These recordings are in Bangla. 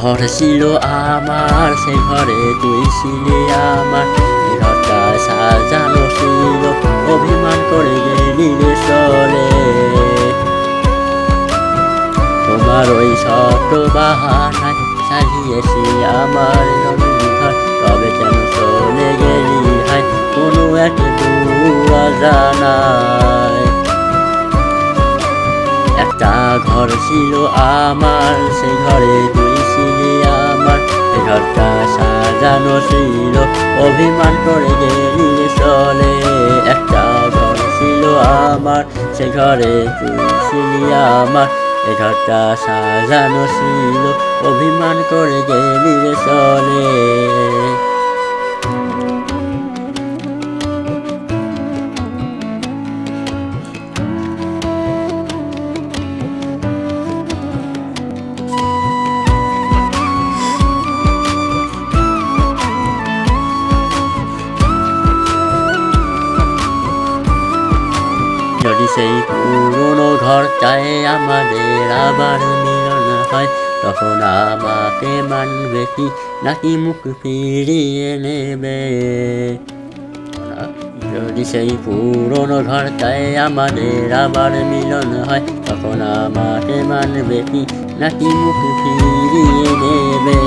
ঘর ছিল আমার, সে ঘরে তুই ছিলি আমার। ঘরটা সাজানো ছিল, অভিমান করে গেলি রে চলে। তোমার ওই ছোট বাহানায় সাজিয়েছি আমার ঘর তবে কেন চলে গেলি হাই কোনো এক দুয়া জানায়। একটা ঘর ছিল আমার সেই ঘরে তুই ছিল, অভিমান করে গেলি চলে। একটা ঘর ছিল আমার, সে ঘরে তুলছিলি আমার। এ ঘরটা সাজানো ছিল, অভিমান করে গেলি চলে। যদি সেই পুরনো ঘর চায় আমাদের আবার মিলন হয়। তখন আমাকে মানবে কি, নাকি মুখ ফিরিয়ে নেবে? যদি সেই পুরনো ঘর চায় আমাদের আবার মিলন হয়। তখন আমাকে মানবে কি, নাকি মুখ ফিরিয়ে নেবে?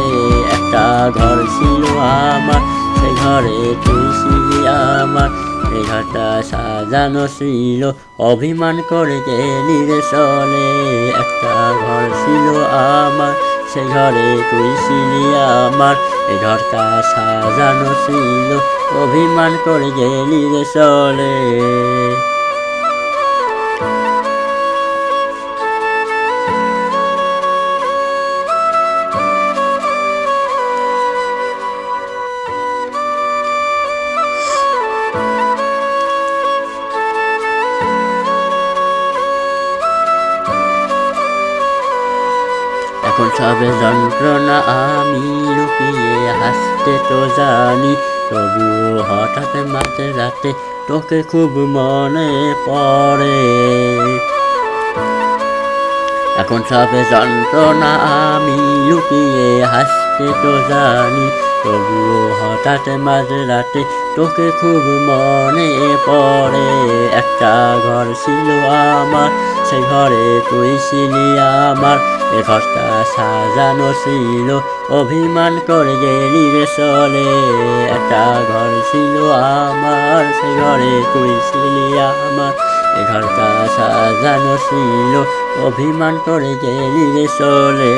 একটা ঘর ছিল আমার সেই ঘরে তুই ছিলি আমার। ঘরটা সাজানো ছিল, অভিমান করে রে চলে। একটা ঘর ছিল আমার সে ঘরে তুই ছিলি আমার। এই ঘরটা সাজানো ছিল, অভিমান করে গেলি রে চলে। এখন সবে যন্ত্রণা আমি লুকিয়ে হাসতে তো জানি। তবুও হঠাৎ মাঝে রাতে তোকে খুব মনে পড়ে। এখন সবে যন্ত্রণা আমি লুকিয়ে হাসতে তো জানি। তবুও হঠাৎ মাঝে রাতে তোকে খুব মনে পড়ে। একটা ঘর ছিল আমার সেই ঘরে তুই ছিলি আমার। ঘরটা সাজানো ছিল, অভিমান করে গেলি রে চলে। একটা ঘর ছিল আমার, সে ঘরে তুই ছিলি আমার। এ ঘরটা সাজানো ছিল, অভিমান করে গেলি রে চলে।